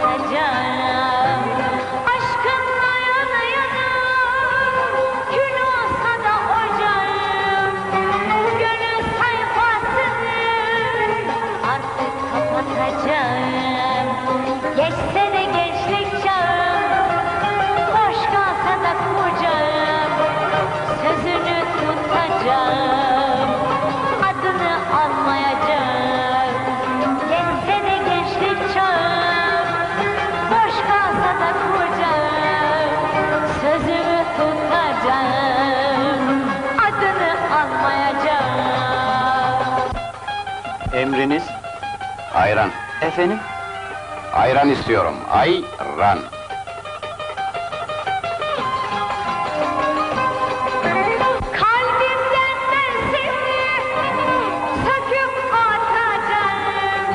सजा Emriniz? Ayran. Efendim? Ayran istiyorum. Ayran. Kalbimden seni söküp atacağım.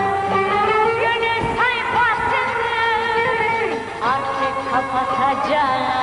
Güneş sayfasını artık kapatacağım.